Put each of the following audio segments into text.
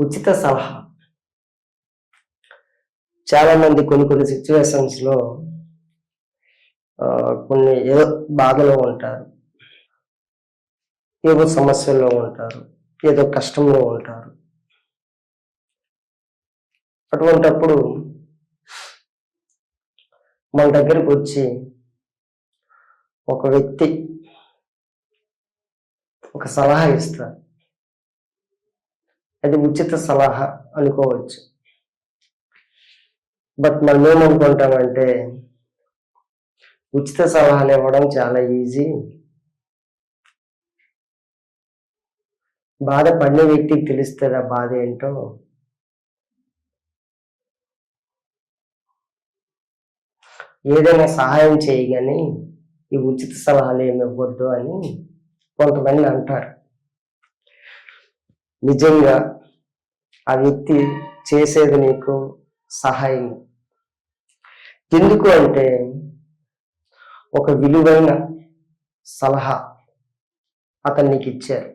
ఉచిత సలహా. చాలా మంది కొన్ని కొన్ని సిచ్యువేషన్స్లో కొన్ని ఏదో బాధలో ఉంటారు. ఏదో సమస్యల్లో ఉంటారు. ఏదో కష్టంలో ఉంటారు. అటువంటప్పుడు మన దగ్గరకు వచ్చి ఒక వ్యక్తి ఒక సలహా ఇస్తారు. అది ఉచిత సలహా అనుకోవచ్చు. బట్ మనం ఏమనుకుంటామంటే ఉచిత సలహాలు ఇవ్వడం చాలా ఈజీ. బాధపడిన వ్యక్తికి తెలుస్తుంది ఆ బాధ ఏంటో? ఏదైనా సహాయం చేయగాని ఈ ఉచిత సలహాలు ఏమి ఇవ్వద్దు అని కొంతమంది అంటారు. నిజంగా ఆ వ్యక్తి చేసేది నీకు సహాయం. ఎందుకు అంటే ఒక విలువైన సలహా అతను నీకు ఇచ్చారు.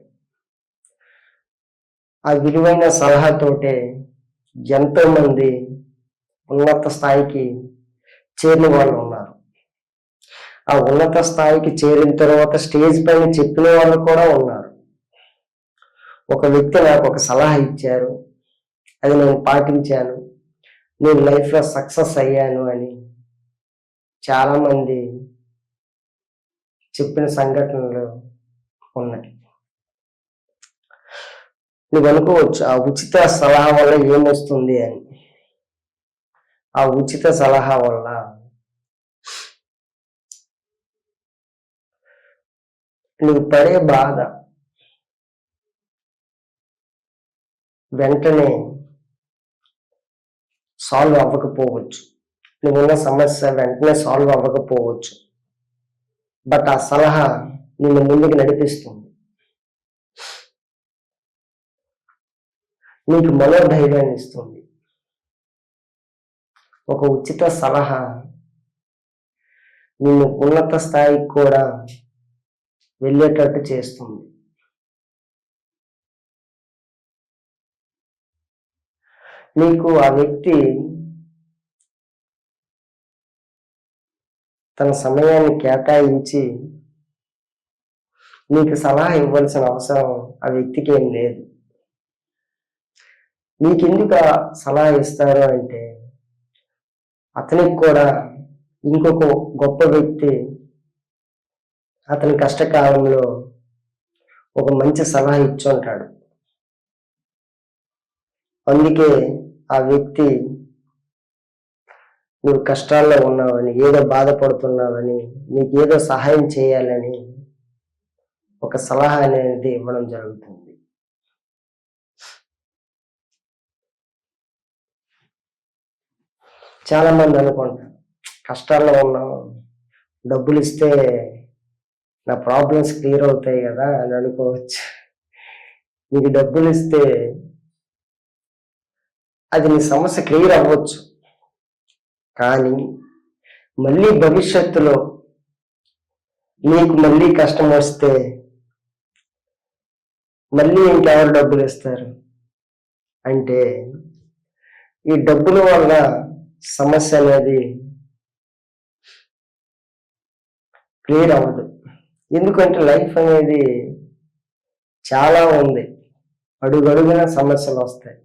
ఆ విలువైన సలహాతోటే ఎంతో మంది ఉన్నత స్థాయికి చేరిన వాళ్ళు ఉన్నారు. ఆ ఉన్నత స్థాయికి చేరిన తర్వాత స్టేజ్ పైన చెప్పిన వాళ్ళు కూడా ఉన్నారు. ఒక వ్యక్తి నాకు ఒక సలహా ఇచ్చారు. అది నేను పాటించాను. నేను లైఫ్లో సక్సెస్ అయ్యాను అని చాలామంది చెప్పిన సంఘటనలు ఉన్నాయి. నువ్వు అనుకోవచ్చు ఆ ఉచిత సలహా వల్ల ఏమొస్తుంది అని. ఆ ఉచిత సలహా వల్ల నువ్వు పడే బాధ వెంటనే సాల్వ్ అవ్వకపోవచ్చు. నువ్వున్న సమస్య వెంటనే సాల్వ్ అవ్వకపోవచ్చు. బట్ ఆ సలహా నిన్ను ముందుకు నడిపిస్తుంది. నీకు మనోధైర్యాన్ని ఇస్తుంది. ఒక ఉచిత సలహా నిన్ను ఉన్నత స్థాయికి కూడా వెళ్ళేటట్టు చేస్తుంది. నీకు ఆ వ్యక్తి తన సమయాన్ని కేటాయించి నీకు సలహా ఇవ్వాల్సిన అవసరం ఆ వ్యక్తికి ఏం లేదు. నీకెందుకు ఎందుకు సలహా ఇస్తారు అంటే అతనికి కూడా ఇంకొక గొప్ప వ్యక్తి అతని కష్టకాలంలో ఒక మంచి సలహా ఇచ్చి ఉంటాడు. అందుకే ఆ వ్యక్తి నువ్వు కష్టాల్లో ఉన్నావని ఏదో బాధపడుతున్నావని నీకు ఏదో సహాయం చేయాలని ఒక సలహా అనేది ఇవ్వడం జరుగుతుంది. చాలా మంది అనుకుంటారు కష్టాల్లో ఉన్నాం డబ్బులు ఇస్తే నా ప్రాబ్లమ్స్ క్లియర్ అవుతాయి కదా అని అనుకోవచ్చు. నీకు డబ్బులు ఇస్తే అది నీ సమస్య క్లియర్ అవ్వచ్చు. కానీ మళ్ళీ భవిష్యత్తులో నీకు మళ్ళీ కష్టం వస్తే మళ్ళీ ఇంకెవరు డబ్బులు ఇస్తారు? అంటే ఈ డబ్బుల వల్ల సమస్య అనేది క్లియర్ అవ్వదు. ఎందుకంటే లైఫ్ అనేది చాలా ఉంది. అడుగడుగున సమస్యలు వస్తాయి.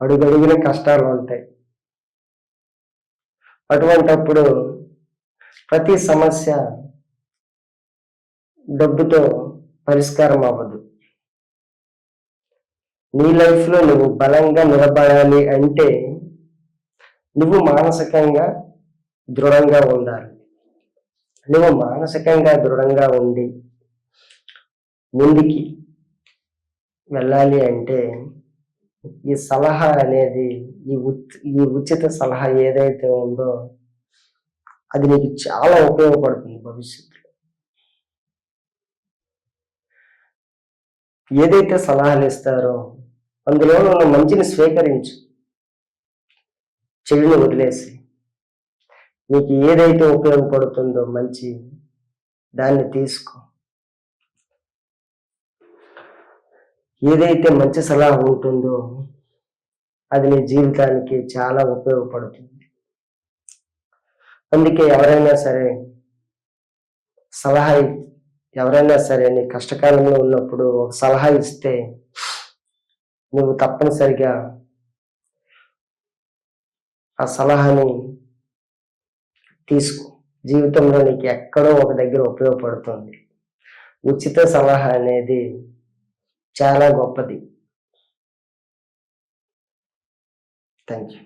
అడుగడిగిన కష్టాలు ఉంటాయి. అటువంటప్పుడు ప్రతి సమస్య డబ్బుతో పరిష్కారం అవ్వదు. నీ లైఫ్లో నువ్వు బలంగా నిలబడాలి అంటే నువ్వు మానసికంగా దృఢంగా ఉండాలి. నువ్వు మానసికంగా దృఢంగా ఉండి ముందుకి వెళ్ళాలి అంటే ఈ సలహా అనేది ఈ ఈ ఉచిత సలహా ఏదైతే ఉందో అది నీకు చాలా ఉపయోగపడుతుంది భవిష్యత్తులో. ఏదైతే సలహాలు ఇస్తారో అందులో ఉన్న మంచిని స్వీకరించు. చెడుని వదిలేసి. నీకు ఏదైతే ఉపయోగపడుతుందో మంచి దాన్ని తీసుకో. ఏదైతే మంచి సలహా ఉంటుందో అది నీ జీవితానికి చాలా ఉపయోగపడుతుంది. అందుకే ఎవరైనా సరే సలహా ఎవరైనా సరే నీ కష్టకాలంలో ఉన్నప్పుడు ఒక సలహా ఇస్తే నువ్వు తప్పనిసరిగా ఆ సలహాని తీసుకో. జీవితంలో నీకు ఎక్కడో ఒక దగ్గర ఉపయోగపడుతుంది. ఉచిత సలహా అనేది చాలా గొప్పది. Thank you